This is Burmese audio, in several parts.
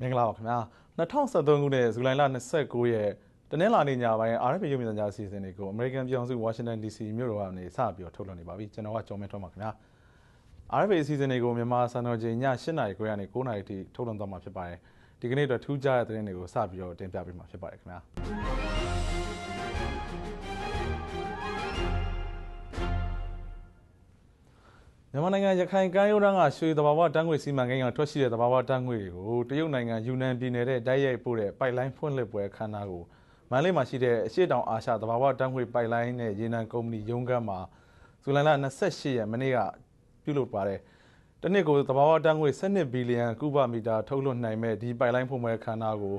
မင်္ဂလာပါခင်ဗျာ2023ခုနှစ်ဇူလိုင်လ29ရက်တနင်္လာနေ့ညပိုင်း RFA ရုပ်မြင်သံကြားအစီအစဉ်တွေကို American ပြည်အောင်စု Washington DC မြို့တော်ကနေစပြီးတော့ထုတ်လွှင့်နေပါပြီကျွန်တော်ကကျော်မင်းထွန်းပါခင်ဗျာ RFA အစီအစဉ်တွေကိုမြန်မာစံတော်ချိန်ည8:00နာရီခွဲကနေ9:00နာရီထိထုတ်လွှင့်သွားမှာဖြစ်ပါတယ်ဒီကနေ့တော့ထူးခြားတဲ့သတင်းတွေကိုစပြီးတော့တင်ပြပေးမှာဖြစ်ပါတယ်ခင်ဗျာ မြန်မာနိုင်ငံရခိုင်ကမ်းရိုးတန်းကရွှေသဘာဝတန်းငွေစီမံကိန်းကထွက်ရှိတဲ့သဘာဝတန်းငွေတွေကိုတရုတ်နိုင်ငံယူနန်ပြည်နယ်တဲ့တိုက်ရိုက်ပို့တဲ့ပိုက်လိုင်းဖွင့်လှစ်ပွဲခမ်းနားကိုမန္တလေးမှာရှိတဲ့အရှိတောင်အာရှသဘာဝတန်းငွေပိုက်လိုင်းနဲ့ရေနံကုမ္ပဏီရုံးခန်းမှာဇူလိုင်လ28ရက်မနေ့ကပြုလုပ်ပါတယ်။တနစ်ကိုသဘာဝတန်းငွေ12ဘီလီယံကုဗမီတာထုတ်လွှတ်နိုင်မဲ့ဒီပိုက်လိုင်းဖွင့်ပွဲခမ်းနားကို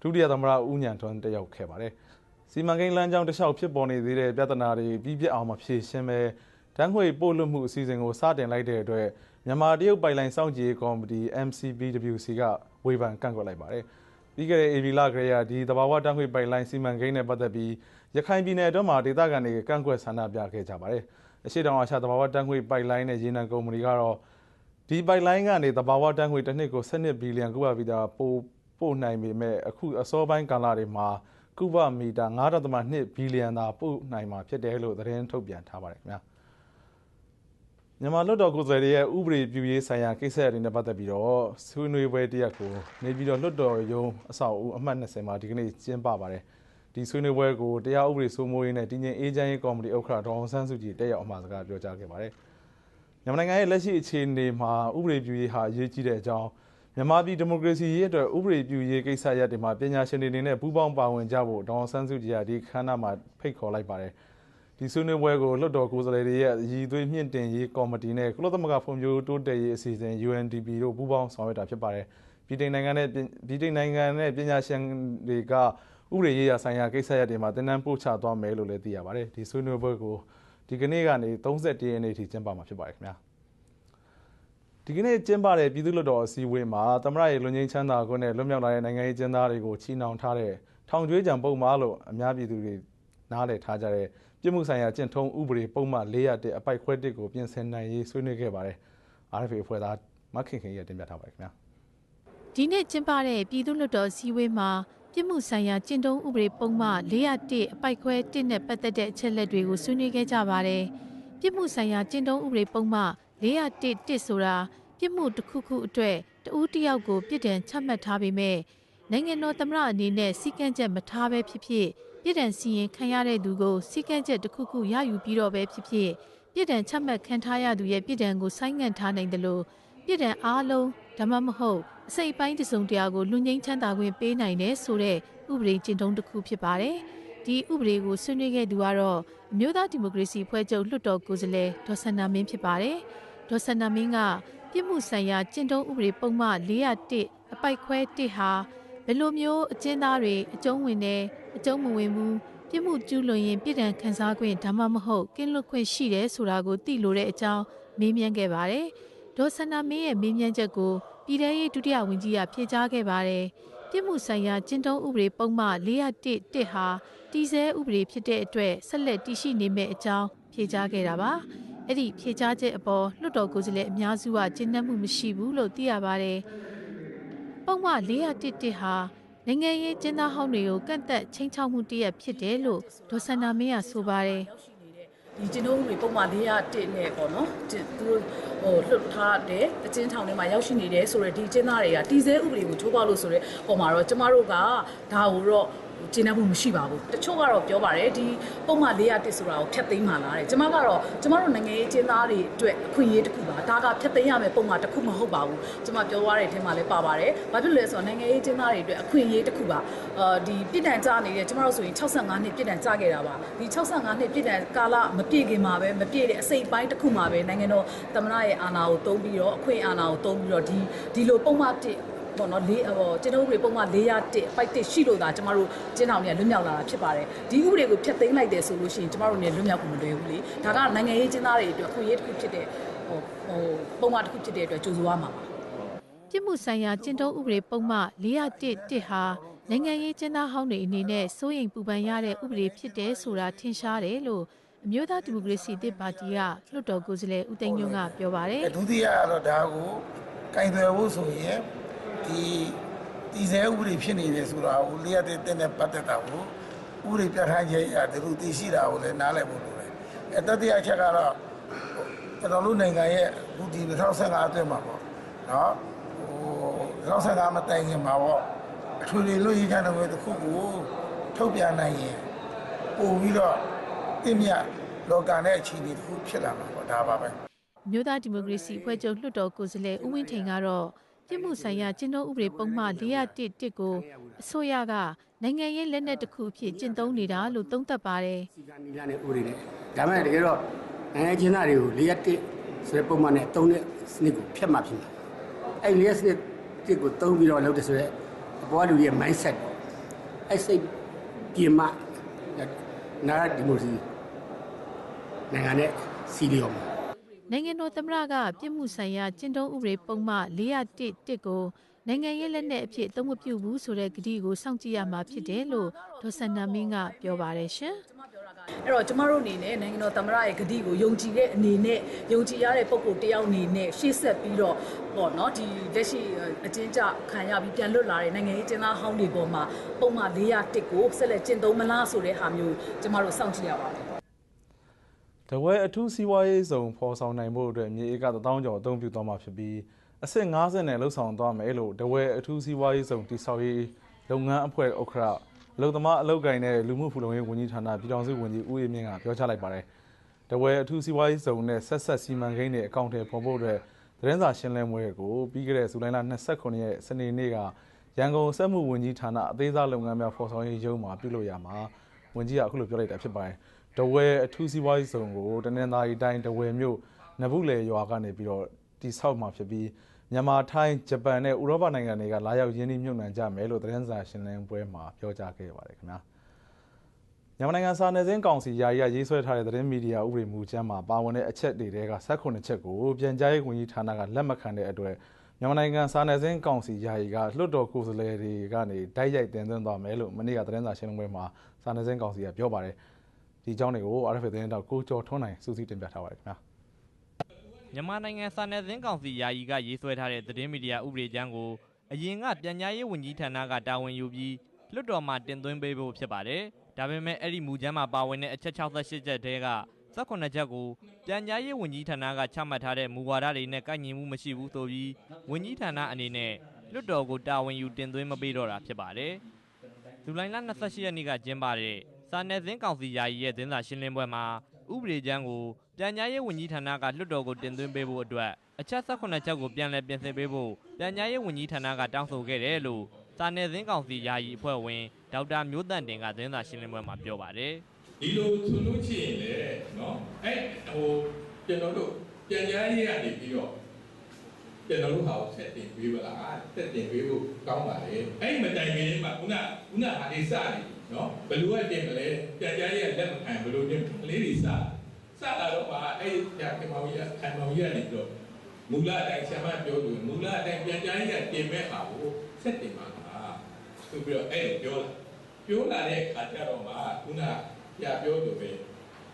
ဒုတိယသမ္မတဦးညံထွန်းတက်ရောက်ခဲ့ပါတယ်။စီမံကိန်းလမ်းကြောင်းတစ်လျှောက်ဖြစ်ပေါ်နေသေးတဲ့ပြဿနာတွေပြီးပြတ်အောင်မဖြေရှင်းပဲ ဓာတ်ငွေပို့လွှတ်မှုအစီအစဉ်ကိုစတင်လိုက်တဲ့အတွက်မြန်မာတရုတ်ပိုင်လိုင်းစောင့်ကြည့်ရေးကော်မတီ MCBWC ကဝေဖန်ကန့်ကွက်လိုက်ပါတယ်။ပြီးခဲ့တဲ့ AB လကလေးကဒီသဘာဝဓာတ်ငွေပိုင်လိုင်းစီမံကိန်းနဲ့ပတ်သက်ပြီးရခိုင်ပြည်နယ်အတွင်းမှာဒေသခံတွေကန့်ကွက်ဆန္ဒပြခဲ့ကြပါတယ်။အရှိတောင်အာရှသဘာဝဓာတ်ငွေပိုင်လိုင်းနဲ့ရေနံကုမ္ပဏီကတော့ဒီပိုင်လိုင်းကနေသဘာဝဓာတ်ငွေတစ်နှစ်ကို12ဘီလီယံကုဗဗီတာပို့ပို့နိုင်ပေမဲ့အခုအစောပိုင်းကာလတွေမှာကုဗမီတာ9.2ဘီလီယံသာပို့နိုင်မှာဖြစ်တယ်လို့သတင်းထုတ်ပြန်ထားပါတယ်ခင်ဗျာ။ မြန်မာလွတ်တော်ကိုယ်စားလှယ်ရဲ့ဥပဒေပြုရေးဆိုင်ရာကိစ္စတွေနဲ့ပတ်သက်ပြီးတော့ဆွေးနွေးပွဲတရက်ကိုနေပြည်တော်လွတ်တော်ရုံးအဆောက်အဦအမှတ်20မှာဒီကနေ့ကျင်းပပါတယ်ဒီဆွေးနွေးပွဲကိုတရားဥပဒေစိုးမိုးရေးနဲ့တည်ငြိမ်အေးချမ်းရေးကော်မတီဥက္ကဋ္ဌဒေါအောင်ဆန်းစုကြည်တက်ရောက်အမှာစကားပြောကြားခဲ့ပါတယ်မြန်မာနိုင်ငံရဲ့လက်ရှိအခြေအနေမှာဥပဒေပြုရေးဟာအရေးကြီးတဲ့အကြောင်းမြန်မာပြည်ဒီမိုကရေစီရေးအတွက်ဥပဒေပြုရေးကိစ္စရပ်တွေမှာပညာရှင်တွေအနေနဲ့ပူးပေါင်းပါဝင်ကြဖို့ဒေါအောင်ဆန်းစုကြည်ကဒီခမ်းနားမှာဖိတ်ခေါ်လိုက်ပါတယ်။ ဒီဆွေးနွေးပွဲကိုလွှတ်တော်ကိုယ်စားလှယ်တွေရဲ့ရည်သွေးမြင့်တင်ရေးကော်မတီနဲ့ကုလသမဂ္ဂဖွံ့ဖြိုးတိုးတက်ရေးအစီအစဉ် UNDP တို့ပူးပေါင်းဆောင်ရွက်တာဖြစ်ပါတယ်။ပြည်ထောင်နိုင်ငံနဲ့ပြည်ထောင်နိုင်ငံနဲ့ပညာရှင်တွေကဥပဒေရေးရာဆိုင်ရာကိစ္စရပ်တွေမှာတင်နန်းပို့ချသွားမယ်လို့လည်းသိရပါတယ်။ဒီဆွေးနွေးပွဲကိုဒီကနေ့ကနေ31ရက်နေ့ထိကျင်းပမှာဖြစ်ပါတယ်ခင်ဗျာ။ဒီကနေ့ကျင်းပတဲ့ပြည်သူ့လွှတ်တော်အစည်းအဝေးမှာသမရရဲ့လွန်ငင်းချမ်းသာခွင့်နဲ့လွတ်မြောက်လာတဲ့နိုင်ငံရေးကျင်းသားတွေကိုချီနှောင်ထားတဲ့ထောင်ကျွေးကြံပုံမှားလို့အများပြည်သူတွေနားလည်ထားကြတဲ့ ပြည်မှုဆိုင်ရာကျင့်ထုံးဥပဒေပုံမှန်401အပိုက်ခွဲ1ကိုပြင်ဆင်နိုင်ရေးဆွေးနွေးခဲ့ပါတယ်။ RFA အဖွဲ့သားမခင်ခင်ရဲ့တင်ပြထားပါတယ်ခင်ဗျာ။ဒီနေ့ကျင်းပတဲ့ပြည်သူ့လွှတ်တော်စည်းဝေးမှာပြည်မှုဆိုင်ရာကျင့်ထုံးဥပဒေပုံမှန်401အပိုက်ခွဲ1နဲ့ပတ်သက်တဲ့အချက်လက်တွေကိုဆွေးနွေးခဲ့ကြပါတယ်။ပြည်မှုဆိုင်ရာကျင့်ထုံးဥပဒေပုံမှန်401တစ်ဆိုတာပြည်မှုတစ်ခုခုအတွက်တဦးတယောက်ကိုပြည်ဒဏ်ချမှတ်ထားပေမဲ့နိုင်ငံတော်သမ္မတအနေနဲ့စီကံချက်မထားဘဲဖြစ်ဖြစ် ပြည်ဒဏ်စီရင်ခံရတဲ့သူကိုစီကံချက်တစ်ခုခုရယူပြီးတော့ပဲဖြစ်ဖြစ်ပြည်ဒဏ်ချမှတ်ခံထားရသူရဲ့ပြည်ဒဏ်ကိုဆိုင်းငံ့ထားနိုင်တယ်လို့ပြည်ဒဏ်အားလုံးဒါမှမဟုတ်အစိပ်ပိုင်းတစုံတရာကိုလူငင်းချမ်းသာခွင့်ပေးနိုင်တယ်ဆိုတဲ့ဥပဒေကျင့်သုံးတစ်ခုဖြစ်ပါတယ်။ဒီဥပဒေကိုဆွေးနွေးခဲ့သူကတော့အမျိုးသားဒီမိုကရေစီဖွဲ့ချုပ်လွှတ်တော်ကိုယ်စားလှယ်ဒေါ်ဆန္ဒမင်းဖြစ်ပါတယ်။ဒေါ်ဆန္ဒမင်းကပြည်မှုဆိုင်ရာကျင့်သုံးဥပဒေပုံမှန်401အပိုက်ခွဲ1ဟာ ဘယ်လိုမျိုးအကျဉ်းသားတွေအကျုံးဝင်တယ်အကျုံးမဝင်ဘူးပြစ်မှုကျူးလွန်ရင်ပြည်ဒဏ်ခံစား권ဒါမှမဟုတ်ကင်းလွတ်ခွင့်ရှိတယ်ဆိုတာကိုသိလို့တဲ့အကြောင်းမေးမြန်းခဲ့ပါတယ်။ဒေါ်ဆန္ဒမင်းရဲ့မေးမြန်းချက်ကိုပြည်ထရေးဒုတိယဝန်ကြီးကဖြေကြားခဲ့ပါတယ်။ပြစ်မှုဆိုင်ရာကျင့်ထုံးဥပဒေပုံမှန်401တစ်ဟာတည်ဆဲဥပဒေဖြစ်တဲ့အတွက်ဆက်လက်တည်ရှိနေမယ့်အကြောင်းဖြေကြားခဲ့တာပါ။အဲ့ဒီဖြေကြားချက်အပေါ်လွှတ်တော်ကိုယ်စားလှယ်အများစုကကျင့်နှံ့မှုမရှိဘူးလို့သိရပါတယ်။ ပုံမှန်401တစ်ဟာနိုင်ငံရေးကျင်းသားဟောင်းတွေကိုကန့်သက်ချင်းချောက်မှုတရက်ဖြစ်တယ်လို့ဒေါ်စန္ဒာမင်းကဆိုပါတယ်ဒီကျင်းတို့တွေပုံမှန်၄ရ1နဲ့ပေါ့နော်သူတို့ဟိုလွတ်ထားတယ်အကျဉ်းထောင်ထဲမှာရောက်ရှိနေတယ်ဆိုတော့ဒီကျင်းသားတွေကတီစဲဥပဒေကိုချိုးဖောက်လို့ဆိုတော့ဟောမှာတော့ကျမတို့ကဒါကိုတော့ ကျင်းနှံ့မှုမရှိပါဘူးတချို့ကတော့ပြောပါတယ်ဒီပုံမှန်401ဆိုတာကိုဖျက်သိမ်းမှလားတဲ့ကျမကတော့ကျမတို့နိုင်ငံရေးကျင်းသားတွေအတွက်အခွင့်အရေးတစ်ခုပါဒါကဖျက်သိမ်းရမယ်ပုံမှန်တစ်ခုမဟုတ်ပါဘူးကျမပြောသွားတဲ့အထက်မှာလည်းပါပါတယ်ဘာဖြစ်လို့လဲဆိုတော့နိုင်ငံရေးကျင်းသားတွေအတွက်အခွင့်အရေးတစ်ခုပါအာဒီပြည်တံကြနေတဲ့ကျမတို့ဆိုရင်65နှစ်ပြည်တံကြခဲ့တာပါဒီ65နှစ်ပြည်တံကာလမပြည့်ခင်မှာပဲမပြည့်တဲ့အစိပ်ပိုင်းတစ်ခုမှာပဲနိုင်ငံတော်သမ္မတရဲ့အာဏာကိုတုံးပြီးတော့အခွင့်အာဏာကိုတုံးပြီးတော့ဒီဒီလိုပုံမှန် ပေါ့နော်လေးဟိုကျင်းထုံးဥပဒေပုံမှန်401 51ရှိလို့သာကျမတို့ကျင်းထောင်နေလွတ်မြောက်လာတာဖြစ်ပါတယ်ဒီဥပဒေကိုဖျက်သိမ်းလိုက်တယ်ဆိုလို့ရှိရင်ကျမတို့နေလွတ်မြောက်ဖို့မလွယ်ဘူးလေဒါကနိုင်ငံရေးကျင်းသားတွေအတွက်ခွင့်ရေးတစ်ခုဖြစ်တဲ့ဟိုဟိုပုံမှန်တစ်ခုဖြစ်တဲ့အတွက်ကြိုးစားရမှာပါပြစ်မှုဆိုင်ရာကျင့်သုံးဥပဒေပုံမှ401ဟာနိုင်ငံရေးကျင်းသားဟောင်းတွေအနေနဲ့စိုးရိမ်ပူပန်ရတဲ့ဥပဒေဖြစ်တယ်ဆိုတာထင်ရှားတယ်လို့အမျိုးသားဒီမိုကရေစီတစ်ပါတီကလွှတ်တော်ကိုယ်စားလှယ်ဦးသိန်းညွန့်ကပြောပါတယ်။ဒုတိယကတော့ဒါကိုကင်သွယ်ဖို့ဆိုရင် ဒီတည်ဆဲဥပဒေဖြစ်နေတယ်ဆိုတာကိုလျှက်တဲ့တဲ့နဲ့ပတ်သက်တာကိုဥပဒေပြဋ္ဌာန်းချက်အရဒီလိုသိရှိတာကိုလည်းနားလည်ဖို့လိုတယ်အဲတတိယအချက်ကတော့ကျွန်တော်တို့နိုင်ငံရဲ့အခုဒီ2015အတွင်းမှာပေါ့နော်ဟို2015မတိုင်ခင်မှာပေါ့အထွေထွေလွှတ်ရေးချတဲ့ဝယ်တစ်ခုကိုထုတ်ပြန်နိုင်ရင်ပို့ပြီးတော့တင့်မြတ်လောကနဲ့အခြေအနေတစ်ခုဖြစ်လာမှာပေါ့ဒါပါပဲမြို့သားဒီမိုကရေစီအဖွဲ့ချုပ်လွှတ်တော်ကိုယ်စားလှယ်ဦးဝင်းထိန်ကတော့ ပြစ်မှုဆိုင်ရာကျင့်သုံးဥပဒေပုံမှန်401တစ်ကိုအစိုးရကနိုင်ငံရေးလက်နက်တစ်ခုအဖြစ်ကျင့်သုံးနေတာလို့သုံးသပ်ပါတယ်စီကံနီလာနဲ့ဥပဒေနဲ့ဒါမှမဟုတ်တကယ်တော့နိုင်ငံချင်းသားတွေကို၄ရက်တစ်ဆိုတဲ့ပုံမှန်နဲ့၃နှစ်စနစ်ကိုဖျက်မှဖြစ်မှာအဲ့၄ရက်စနစ်တစ်ကိုသုံးပြီးတော့လုပ်တယ်ဆိုတော့အပေါ်ကလူရဲ့ mindset ပေါ့အဲ့စိတ်ပြင်မှနာဒီမိုစီနိုင်ငံနဲ့စီလီယုံ နိုင်ငံတော်သမ္မတကပြစ်မှုဆိုင်ရာကျင့်သုံးဥပဒေပုံမှန်401တစ်ကိုနိုင်ငံရေးလက်နက်အဖြစ်အသုံးမပြုဘူးဆိုတဲ့ကတိကိုစောင့်ကြည့်ရမှာဖြစ်တယ်လို့ဒေါ်စန္နာမင်းကပြောပါတယ်ရှင်အဲ့တော့ကျမတို့အနေနဲ့နိုင်ငံတော်သမ္မတရဲ့ဂတိကိုယုံကြည်တဲ့အနေနဲ့ယုံကြည်ရတဲ့ပုံကိုတယောက်အနေနဲ့ရှေ့ဆက်ပြီးတော့ပေါ့နော်ဒီလက်ရှိအကျဉ်းချခံရပြီးပြန်လွတ်လာတဲ့နိုင်ငံရေးကျင်းသားဟောင်းတွေပေါ်မှာပုံမှန်401ကိုဆက်လက်ကျင့်သုံးမလားဆိုတဲ့ဟာမျိုးကျမတို့စောင့်ကြည့်ရပါတယ် တဝဲအထူးစီးပွားရေးဇုံဖော်ဆောင်နိုင်ဖို့အတွက်မြေဧက1000ကျော်အသုံးပြုသွားမှာဖြစ်ပြီးအဆင့်50နဲ့လှုပ်ဆောင်သွားမယ်လို့တဝဲအထူးစီးပွားရေးဇုံတိဆောက်ရေးလုပ်ငန်းအဖွဲ့ဥက္ကဋ္ဌအလုံသမားအလုပ်ကိုင်တဲ့လူမှုဖူလုံရေးဝန်ကြီးဌာနပြည်ထောင်စုဝန်ကြီးဦးအေးမြင့်ကပြောကြားလိုက်ပါတယ်။တဝဲအထူးစီးပွားရေးဇုံနဲ့ဆက်ဆက်စီမံကိန်းတွေအကောင့်တွေပေါ်ဖို့အတွက်သတင်းစာရှင်းလင်းပွဲကိုပြီးခဲ့တဲ့ဇူလိုင်လ29ရက်စနေနေ့ကရန်ကုန်စက်မှုဝန်ကြီးဌာနအသေးစားလုပ်ငန်းများဖော်ဆောင်ရေးရုံးမှာပြုလုပ်ရမှာဝန်ကြီးကအခုလိုပြောလိုက်တာဖြစ်ပါတယ်။ တဝဲအထူးစီးပွားရေးဇုံကိုတနင်္သာရီတိုင်းတဝဲမြို့နဗုလေရွာကနေပြီးတော့တိဆောက်မှာဖြစ်ပြီးမြန်မာထိုင်းဂျပန်နဲ့ဥရောပနိုင်ငံတွေကလာရောက်ရင်းနှီးမြှုပ်နှံကြမယ်လို့သတင်းစာရှင်းလင်းပွဲမှာပြောကြားခဲ့ပါတယ်ခင်ဗျာမြန်မာနိုင်ငံစာနယ်ဇင်းကောင်စီယာယီကရေးဆွဲထားတဲ့သတင်းမီဒီယာဥပဒေမူကြမ်းမှာပါဝင်တဲ့အချက်တွေတဲက18ချက်ကိုပြန်ကြားရေးဝန်ကြီးဌာနကလက်မခံတဲ့အတွက်မြန်မာနိုင်ငံစာနယ်ဇင်းကောင်စီယာယီကလွှတ်တော်ကိုယ်စားလှယ်တွေကနေတိုက်ရိုက်တင်သွင်းသွားမယ်လို့မနေ့ကသတင်းစာရှင်းလင်းပွဲမှာစာနယ်ဇင်းကောင်စီကပြောပါတယ် ဒီအကြောင်းတွေကို RFA သတင်းတောက်ကိုကျော်ထွန်းနိုင်စူးစီးတင်ပြထားပါတယ်ခင်ဗျာမြန်မာနိုင်ငံစာနယ်ဇင်းကောင်စီယာယီကရေးဆွဲထားတဲ့သတင်းမီဒီယာဥပဒေကြမ်းကိုအရင်ကပြန်ကြားရေးဝန်ကြီးဌာနကတာဝန်ယူပြီးလွှတ်တော်မှာတင်သွင်းပေးဖို့ဖြစ်ပါတယ်။ဒါပေမဲ့အဲ့ဒီမူကြမ်းမှာပါဝင်တဲ့အချက်68ချက်တည်းက18ချက်ကိုပြန်ကြားရေးဝန်ကြီးဌာနကချမှတ်ထားတဲ့မူဝါဒတွေနဲ့ကိုက်ညီမှုမရှိဘူးဆိုပြီးဝန်ကြီးဌာနအနေနဲ့လွှတ်တော်ကိုတာဝန်ယူတင်သွင်းမပေးတော့တာဖြစ်ပါတယ်။ဇူလိုင်လ28ရက်နေ့ကကျင်းပတဲ့ စာနယ်ဇင်းကောင်စီယာယီရဲ့သတင်းစာရှင်းလင်းပွဲမှာဥပဒေကြမ်းကိုပြန်ကြားရေးဝန်ကြီးဌာနကလွှတ်တော်ကိုတင်သွင်းပေးဖို့အတွက်အချက်18ချက်ကိုပြန်လည်ပြင်ဆင်ပေးဖို့ပြန်ကြားရေးဝန်ကြီးဌာနကတောင်းဆိုခဲ့တယ်လို့စာနယ်ဇင်းကောင်စီယာယီအဖွဲ့ဝင်ဒေါက်တာမျိုးတန့်တင်ကသတင်းစာရှင်းလင်းပွဲမှာပြောပါတယ်ဒီလိုဆိုလို့ရှိရင်လေနော်အဲ့ဟိုကျွန်တော်တို့ပြန်ကြားရေးကနေပြီးတော့ကျွန်တော်တို့ဟာကိုဆက်တင်ပေးပါလားဆက်တင်ပေးဖို့ကောင်းပါလေအဲ့ဒီမတိုင်ခင်လေးမှာခုနခုနဟာလေးစနေ နော်ဘယ်လိုကတင်မလဲပြန်ကြားရေးကလက်မခံဘယ်လိုတင်ကလေးတွေစစလာတော့ပါအဲ့ဒီညကမောင်ကြီးခံမောင်ကြီးကနေပြီးတော့မူလအတိုင်းဆရာမပြောလို့မူလအတိုင်းပြန်ကြားရေးကတင်မဲ့ဟာကိုဆက်တင်ပါလားဆိုပြီးတော့အဲ့လိုပြောလာပြောလာတဲ့အခါကျတော့မှခုနပြပြောလို့ပဲ